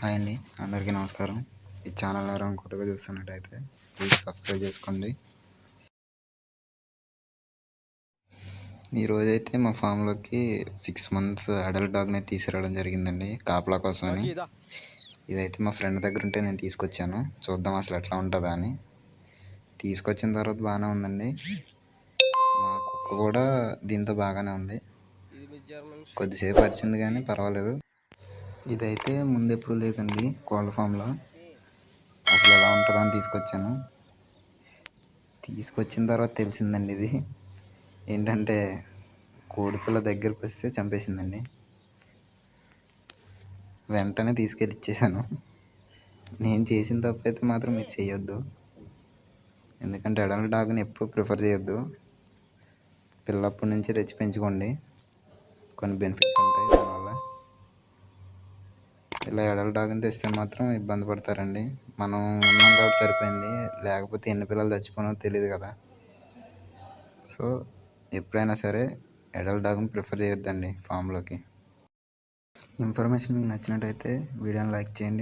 Hi అండి. అందరికీ నమస్కారం. ఈ ఛానల్ ఎవరైనా కొత్తగా చూస్తున్నట్టయితే ప్లీజ్ సబ్స్క్రైబ్ చేసుకోండి. ఈరోజైతే మా ఫామ్లోకి సిక్స్ మంత్స్ అడల్ట్ డాగ్ని తీసుకురావడం జరిగిందండి కాపలా కోసమని. ఇదైతే మా ఫ్రెండ్ దగ్గర ఉంటే నేను తీసుకొచ్చాను. చూద్దాం అసలు ఎట్లా ఉంటుందా అని. తీసుకొచ్చిన తర్వాత బాగానే ఉందండి. మా కుక్క కూడా దీంతో బాగానే ఉంది. కొద్దిసేపు అరిచింది కానీ పర్వాలేదు. ఇదైతే ముందు ఎప్పుడు లేదండి కోళ్ళ ఫామ్లో. అసలు ఎలా ఉంటుందో అని తీసుకొచ్చాను. తీసుకొచ్చిన తర్వాత తెలిసిందండి ఇది. ఏంటంటే కోడిపిల్ల దగ్గరికి వస్తే చంపేసిందండి. వెంటనే తీసుకెళ్ళి ఇచ్చేసాను. నేను చేసిన తప్పు అయితే మాత్రం మీరు చేయొద్దు. ఎందుకంటే ఎడల డాగ్ని ఎప్పుడు ప్రిఫర్ చేయొద్దు. పిల్లప్పటి నుంచి తెచ్చి పెంచుకోండి. కొన్ని బెనిఫిట్స్ ఉంటాయి దానివల్ల. ఇలా ఎడల డాగ్ని తెస్తే మాత్రం ఇబ్బంది పడతారండి. మనం ఉన్నాం కాబట్టి సరిపోయింది. లేకపోతే ఎన్ని పిల్లలు చచ్చిపోనో తెలియదు కదా. సో ఎప్పుడైనా సరే ఎడల్ డాగ్ని ప్రిఫర్ చేయొద్దండి ఫామ్లోకి. ఇన్ఫర్మేషన్ మీకు నచ్చినట్టయితే వీడియోని లైక్ చేయండి.